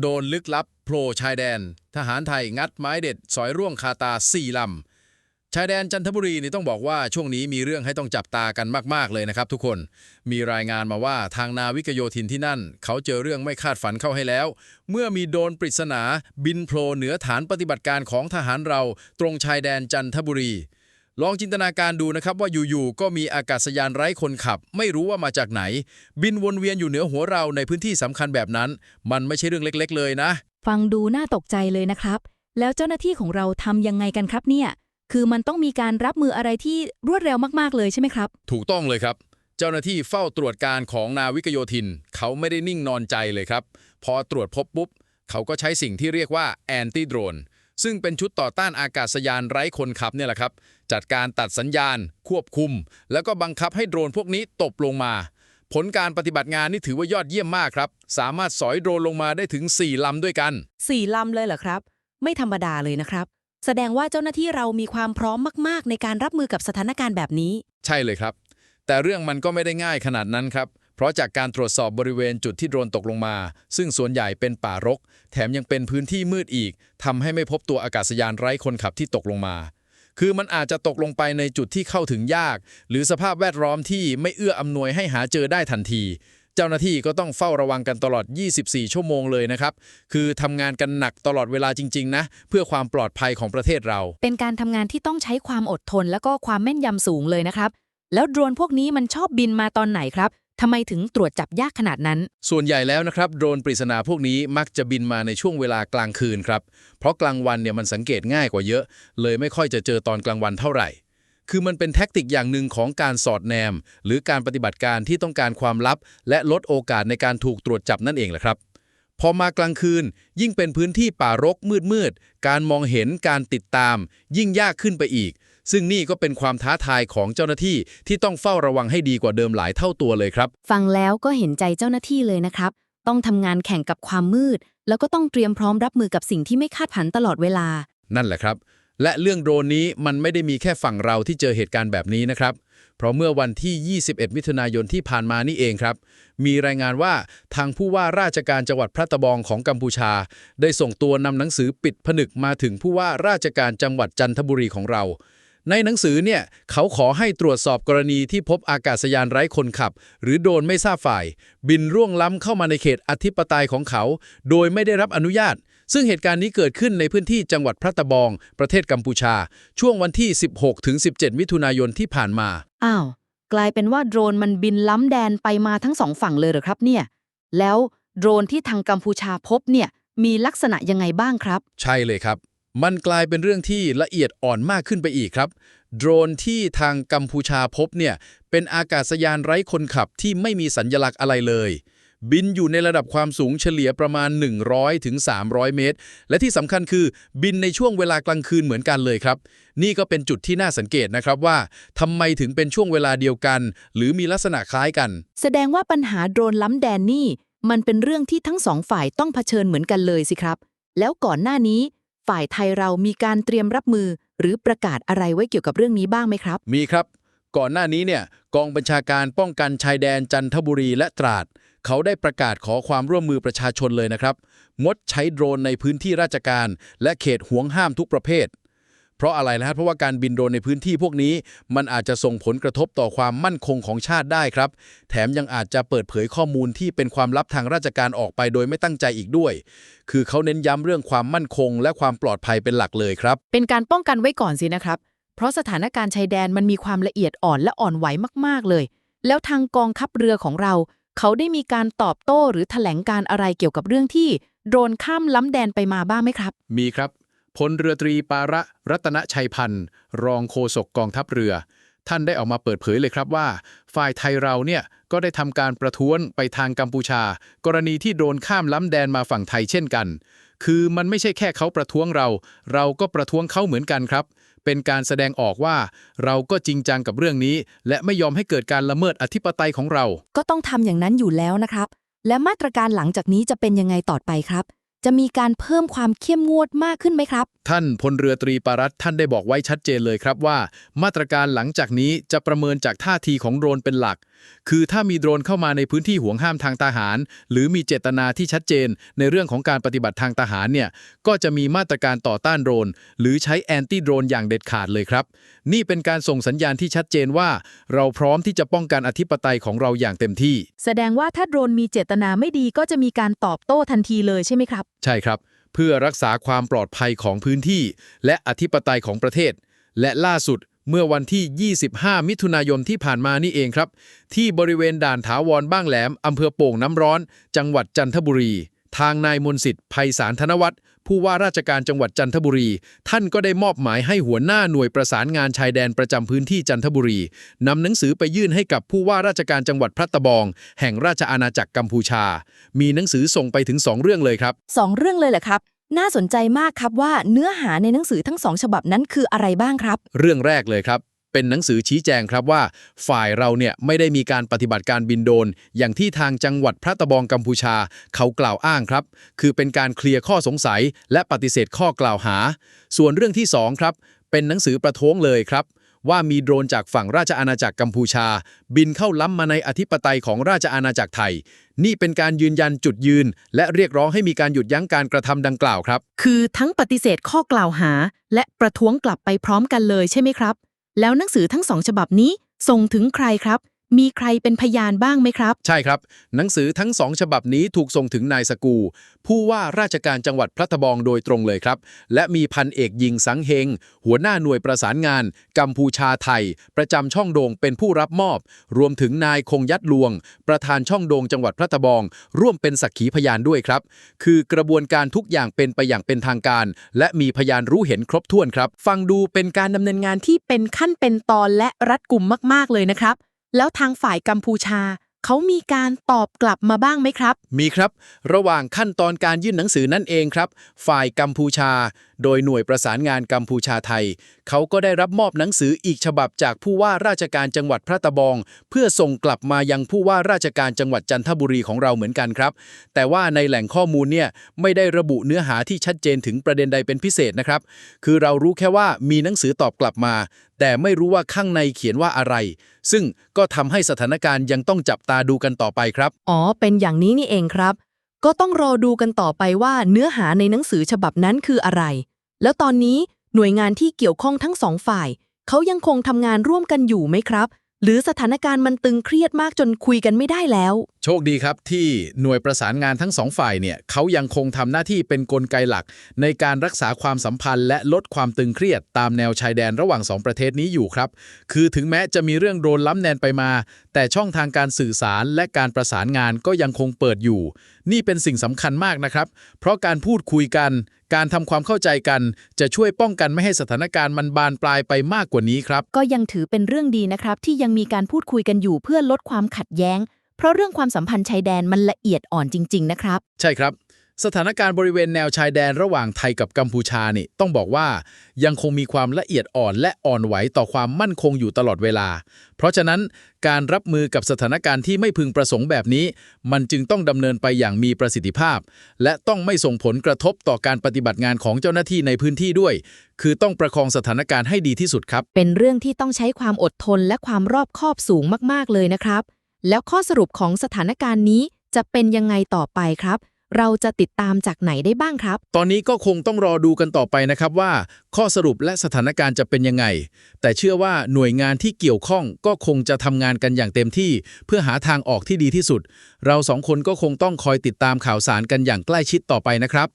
โดนลึกลับโผล่ชายแดน ทหารไทยงัดไม้เด็ด สอยร่วงคาตาสี่ลำ ชายแดนจันทบุรีนี่ต้องบอกว่าช่วงนี้มีเรื่องให้ต้องจับตากันมากๆเลยนะครับทุกคน มีรายงานมาว่าทางนาวิกโยธินที่นั่น เขาเจอเรื่องไม่คาดฝันเข้าให้แล้ว เมื่อมีโดนปริศนา บินโผล่เหนือฐานปฏิบัติการของทหารเราตรงชายแดนจันทบุรี ลองจินตนาการดูนะครับว่าอยู่ๆก็มีอากาศยานไร้คนขับ ไม่รู้ว่ามาจากไหน บินวนเวียนอยู่เหนือหัวเราในพื้นที่สำคัญแบบนั้น มันไม่ใช่เรื่องเล็ก ๆ เลยนะ ฟังดูน่าตกใจเลยนะครับ แล้วเจ้าหน้าที่ของเราทำยังไงกันครับเนี่ย คือมันต้องมีการรับมืออะไรที่รวดเร็วมากๆเลยใช่ไหมครับ ถูกต้องเลยครับ เจ้าหน้าที่เฝ้าตรวจการของนาวิกโยธิน เขาไม่ได้นิ่งนอนใจเลยครับ พอตรวจพบปุ๊บเขาก็ใช้สิ่งที่เรียกว่าแอนตี้โดรน ซึ่งเป็นชุดต่อต้านอากาศยานไร้คนขับเนี่ยแหละครับ จัดการตัดสัญญาณ ควบคุม แล้วก็บังคับให้โดรนพวกนี้ตกลงมา ผลการปฏิบัติงานนี่ถือว่ายอดเยี่ยมมากครับ สามารถสอยโดรนลงมาได้ถึง 4 ลำด้วยกันสี่ลำเลยเหรอครับ ไม่ธรรมดาเลยนะครับ แสดงว่าเจ้าหน้าที่เรามีความพร้อมมาก ๆ ในการรับมือกับสถานการณ์แบบนี้ ใช่เลยครับ แต่เรื่องมันก็ไม่ได้ง่ายขนาดนั้นครับ เพราะจากการตรวจสอบบริเวณจุดที่โดรนตกลงมา ซึ่งส่วนใหญ่เป็นป่ารก แถมยังเป็นพื้นที่มืดอีกทำให้ไม่พบตัวอากาศยานไร้คนขับที่ตกลงมา คือมันอาจจะตกลงไปในจุดที่เข้าถึงยาก หรือสภาพแวดล้อมที่ไม่เอื้ออำนวยให้หาเจอได้ทันที เจ้าหน้าที่ก็ต้องเฝ้าระวังกันตลอด 24 ชั่วโมงเลยนะครับ คือทำงานกันหนักตลอดเวลาจริง ๆ นะ เพื่อความปลอดภัยของประเทศเรา เป็นการทำงานที่ต้องใช้ความอดทน แล้วก็ความแม่นยำสูงเลยนะครับ แล้วโดรนพวกนี้มันชอบบินมาตอนไหนครับ ทำไมถึงตรวจจับยากขนาดนั้น ส่วนใหญ่แล้วนะครับโดรนปริศนาพวกนี้มักจะบินมาในช่วงเวลากลางคืนครับ เพราะกลางวันเนี่ยมันสังเกตง่ายกว่าเยอะ เลยไม่ค่อยจะเจอตอนกลางวันเท่าไหร่ คือมันเป็นแท็กติกอย่างหนึ่งของการสอดแนม หรือการปฏิบัติการที่ต้องการความลับ และลดโอกาสในการถูกตรวจจับนั่นเองแหละครับ พอมากลางคืน ยิ่งเป็นพื้นที่ป่ารกมืดๆการมองเห็นการติดตาม ยิ่งยากขึ้นไปอีก ซึ่งนี่ก็เป็นความท้าทายของเจ้าหน้าที่ที่ต้องเฝ้าระวังให้ดีกว่าเดิมหลายเท่าตัวเลยครับ ฟังแล้วก็เห็นใจเจ้าหน้าที่เลยนะครับ ต้องทำงานแข่งกับความมืด แล้วก็ต้องเตรียมพร้อมรับมือกับสิ่งที่ไม่คาดผันตลอดเวลา นั่นแหละครับ และเรื่องโดรนนี้มันไม่ได้มีแค่ฝั่งเราที่เจอเหตุการณ์แบบนี้นะครับ เพราะเมื่อวันที่ 21 มิถุนายนที่ผ่านมานี่เองครับ มีรายงานว่าทางผู้ว่าราชการจังหวัดพระตะบองของกัมพูชา ได้ส่งตัวนำหนังสือปิดผนึกมาถึงผู้ว่าราชการจังหวัดจันทบุรีของเรา ในหนังสือเนี่ยเขาขอให้ตรวจสอบกรณีที่พบอากาศยานไร้คนขับ หรือโดรนไม่ทราบฝ่าย บินร่วงล้ำเข้ามาในเขตอธิปไตยของเขา โดยไม่ได้รับอนุญาต ซึ่งเหตุการณ์นี้เกิดขึ้นในพื้นที่จังหวัดพระตะบอง ประเทศกัมพูชา ช่วงวันที่ 16ถึง17 มิถุนายนที่ผ่านมา อ้าว กลายเป็นว่าโดรนมันบินล้ำแดนไปมาทั้งสองฝั่งเลยเหรอครับเนี่ย แล้วโดรนที่ทางกัมพูชาพบเนี่ยมีลักษณะยังไงบ้างครับ ใช่เลยครับ มันกลายเป็นเรื่องที่ละเอียดอ่อนมากขึ้นไปอีกครับ โดรนที่ทางกัมพูชาพบเนี่ย เป็นอากาศยานไร้คนขับที่ไม่มีสัญลักษณ์อะไรเลย บินอยู่ในระดับความสูงเฉลี่ยประมาณ100ถึง300 เมตร และที่สำคัญคือบินในช่วงเวลากลางคืนเหมือนกันเลยครับ นี่ก็เป็นจุดที่น่าสังเกตนะครับว่าทำไมถึงเป็นช่วงเวลาเดียวกัน หรือมีลักษณะคล้ายกัน แสดงว่าปัญหาโดรนล้ำแดนนี่ มันเป็นเรื่องที่ทั้งสองฝ่ายต้องเผชิญเหมือนกันเลยสิครับ แล้วก่อนหน้านี้ ฝ่ายไทยเรามีการเตรียมรับมือ หรือประกาศอะไรไว้เกี่ยวกับเรื่องนี้บ้างไหมครับ มีครับ ก่อนหน้านี้เนี่ยกองบัญชาการป้องกันชายแดนจันทบุรีและตราด เขาได้ประกาศขอความร่วมมือประชาชนเลยนะครับ งดใช้โดรนในพื้นที่ราชการ และเขตห่วงห้ามทุกประเภท เพราะอะไรนะครับเพราะว่าการบินโดรนในพื้นที่พวกนี้ มันอาจจะส่งผลกระทบต่อความมั่นคงของชาติได้ครับ แถมยังอาจจะเปิดเผยข้อมูลที่เป็นความลับทางราชการออกไปโดยไม่ตั้งใจอีกด้วย คือเขาเน้นย้ำเรื่องความมั่นคง และความปลอดภัยเป็นหลักเลยครับ เป็นการป้องกันไว้ก่อนสินะครับ เพราะสถานการณ์ชายแดนมันมีความละเอียดอ่อนและอ่อนไหวมาก ๆ เลย แล้วทางกองทัพเรือของเรา เขาได้มีการตอบโต้หรือแถลงการอะไรเกี่ยวกับเรื่องที่โดรนข้ามล้ำแดนไปมาบ้างไหมครับ มีครับ พลเรือตรีปาระรัตนชัยพันธ์ รองโฆษกกองทัพเรือ ท่านได้ออกมาเปิดเผยเลยครับว่า ฝ่ายไทยเราเนี่ยก็ได้ทำการประท้วงไปทางกัมพูชา กรณีที่โดนข้ามล้ำแดนมาฝั่งไทยเช่นกัน คือมันไม่ใช่แค่เขาประท้วงเรา เราก็ประท้วงเขาเหมือนกันครับ เป็นการแสดงออกว่า เราก็จริงจังกับเรื่องนี้ และไม่ยอมให้เกิดการละเมิดอธิปไตยของเรา ก็ต้องทำอย่างนั้นอยู่แล้วนะครับ และมาตรการหลังจากนี้จะเป็นยังไงต่อไปครับ จะมีการเพิ่มความเข้มงวดมากขึ้นไหมครับ ท่านพลเรือตรีปารัตท่านได้บอกไว้ชัดเจนเลยครับว่า มาตรการหลังจากนี้จะประเมินจากท่าทีของโดรนเป็นหลักคือถ้ามีโดรนเข้ามาในพื้นที่ห่วงห้ามทางทหาร หรือมีเจตนาที่ชัดเจนในเรื่องของการปฏิบัติทางทหารเนี่ยก็จะมีมาตรการต่อต้านโดรน หรือใช้แอนตี้โดรนอย่างเด็ดขาดเลยครับ นี่เป็นการส่งสัญญาณที่ชัดเจนว่า เราพร้อมที่จะป้องกันอธิปไตยของเราอย่างเต็มที่ แสดงว่าถ้าโดรนมีเจตนาไม่ดีก็จะมีการตอบโต้ทันทีเลยใช่ไหมครับ ใช่ครับ เพื่อรักษาความปลอดภัยของพื้นที่ และอธิปไตยของประเทศ และล่าสุด เมื่อวันที่ 25 มิถุนายนที่ผ่านมานี่เองครับ ที่บริเวณด่านถาวรบ้างแหลมอำเภอโป่งน้ำร้อน จังหวัดจันทบุรี ทางนายมนสิทธิ์ไพศาลธนวัฒน์ผู้ว่าราชการจังหวัดจันทบุรี ท่านก็ได้มอบหมายให้หัวหน้าหน่วยประสานงานชายแดนประจำพื้นที่จันทบุรีนำหนังสือไปยื่นให้กับผู้ว่าราชการจังหวัดพระตะบอง แห่งราชอาณาจักรกัมพูชา มีหนังสือส่งไปถึงสองเรื่องเลยครับสองเรื่องเลยเหรอครับ น่าสนใจมากครับว่าเนื้อหาในหนังสือทั้งสองฉบับนั้นคืออะไรบ้างครับ เรื่องแรกเลยครับ เป็นหนังสือชี้แจงครับว่า ฝ่ายเราเนี่ยไม่ได้มีการปฏิบัติการบินโดรนอย่างที่ทางจังหวัดพระตะบองกัมพูชา เขากล่าวอ้างครับ คือเป็นการเคลียร์ข้อสงสัย และปฏิเสธข้อกล่าวหา ส่วนเรื่องที่สองครับเป็นหนังสือประท้วงเลยครับว่ามีโดรนจากฝั่งราชอาณาจักรกัมพูชา บินเข้าล้ำมาในอธิปไตยของราชอาณาจักรไทย นี่เป็นการยืนยันจุดยืน และเรียกร้องให้มีการหยุดยั้งการกระทำดังกล่าวครับ คือทั้งปฏิเสธข้อกล่าวหา และประท้วงกลับไปพร้อมกันเลยใช่ไหมครับ แล้วหนังสือทั้งสองฉบับนี้ส่งถึงใครครับ มีใครเป็นพยานบ้างไหมครับ ใช่ครับ หนังสือทั้งสองฉบับนี้ถูกส่งถึงนายสกู ผู้ว่าราชการจังหวัดพระตะบองโดยตรงเลยครับ และมีพันเอกยิงสังเฮง หัวหน้าหน่วยประสานงาน กัมพูชาไทย ประจำช่องโดงเป็นผู้รับมอบ รวมถึงนายคงยัดลวง ประธานช่องโดงจังหวัดพระตะบอง ร่วมเป็นสักขีพยานด้วยครับ คือกระบวนการทุกอย่างเป็นไปอย่างเป็นทางการ และมีพยานรู้เห็นครบถ้วนครับ ฟังดูเป็นการดำเนินงานที่เป็นขั้นเป็นตอนและรัดกุมมาก ๆเลยนะครับ แล้วทางฝ่ายกัมพูชา เขามีการตอบกลับมาบ้างไหมครับ มีครับ ระหว่างขั้นตอนการยื่นหนังสือนั่นเองครับ ฝ่ายกัมพูชา โดยหน่วยประสานงานกัมพูชาไทย เขาก็ได้รับมอบหนังสืออีกฉบับจากผู้ว่าราชการจังหวัดพระตะบอง เพื่อส่งกลับมายังผู้ว่าราชการจังหวัดจันทบุรีของเราเหมือนกันครับ แต่ว่าในแหล่งข้อมูลเนี่ยไม่ได้ระบุเนื้อหาที่ชัดเจนถึงประเด็นใดเป็นพิเศษนะครับ คือเรารู้แค่ว่ามีหนังสือตอบกลับมา แต่ไม่รู้ว่าข้างในเขียนว่าอะไร ซึ่งก็ทำให้สถานการณ์ยังต้องจับตาดูกันต่อไปครับ อ๋อ เป็นอย่างนี้นี่เองครับ ก็ต้องรอดูกันต่อไปว่าเนื้อหาในหนังสือฉบับนั้นคืออะไร แล้วตอนนี้หน่วยงานที่เกี่ยวข้องทั้งสองฝ่าย เขายังคงทำงานร่วมกันอยู่ไหมครับ หรือสถานการณ์มันตึงเครียดมากจนคุยกันไม่ได้แล้ว โชคดีครับที่หน่วยประสานงานทั้งสองฝ่ายเนี่ยเขายังคงทำหน้าที่เป็นนกลไกหลัก ในการรักษาความสัมพันธ์และลดความตึงเครียดตามแนวชายแดนระหว่างสองประเทศนี้อยู่ครับ คือถึงแม้จะมีเรื่องโดนล้ำแนนไปมา แต่ช่องทางการสื่อสารและการประสานงานก็ยังคงเปิดอยู่ นี่เป็นสิ่งสำคัญมากนะครับ เพราะการพูดคุยกัน การทำความเข้าใจกัน จะช่วยป้องกันไม่ให้สถานการณ์มันบานปลายไปมากกว่านี้ครับ ก็ยังถือเป็นเรื่องดีนะครับที่ยังมีการพูดคุยกันอยู่เพื่อลดความขัดแย้ง เพราะเรื่องความสัมพันธ์ชายแดนมันละเอียดอ่อนจริง ๆ นะครับ ใช่ครับ สถานการณ์บริเวณแนวชายแดนระหว่างไทยกับกัมพูชานี่ต้องบอกว่ายังคงมีความละเอียดอ่อนและอ่อนไหวต่อความมั่นคงอยู่ตลอดเวลา เพราะฉะนั้นการรับมือกับสถานการณ์ที่ไม่พึงประสงค์แบบนี้ มันจึงต้องดำเนินไปอย่างมีประสิทธิภาพ และต้องไม่ส่งผลกระทบต่อการปฏิบัติงานของเจ้าหน้าที่ในพื้นที่ด้วย คือต้องประคองสถานการณ์ให้ดีที่สุดครับ เป็นเรื่องที่ต้องใช้ความอดทนและความรอบคอบสูงมาก ๆ เลยนะครับ แล้วข้อสรุปของสถานการณ์นี้จะเป็นยังไงต่อไปครับ เราจะติดตามจากไหนได้บ้างครับ ตอนนี้ก็คงต้องรอดูกันต่อไปนะครับว่า ข้อสรุปและสถานการณ์จะเป็นยังไง แต่เชื่อว่าหน่วยงานที่เกี่ยวข้องก็คงจะทำงานกันอย่างเต็มที่ เพื่อหาทางออกที่ดีที่สุด เราสองคนก็คงต้องคอยติดตามข่าวสารกันอย่างใกล้ชิดต่อไปนะครับ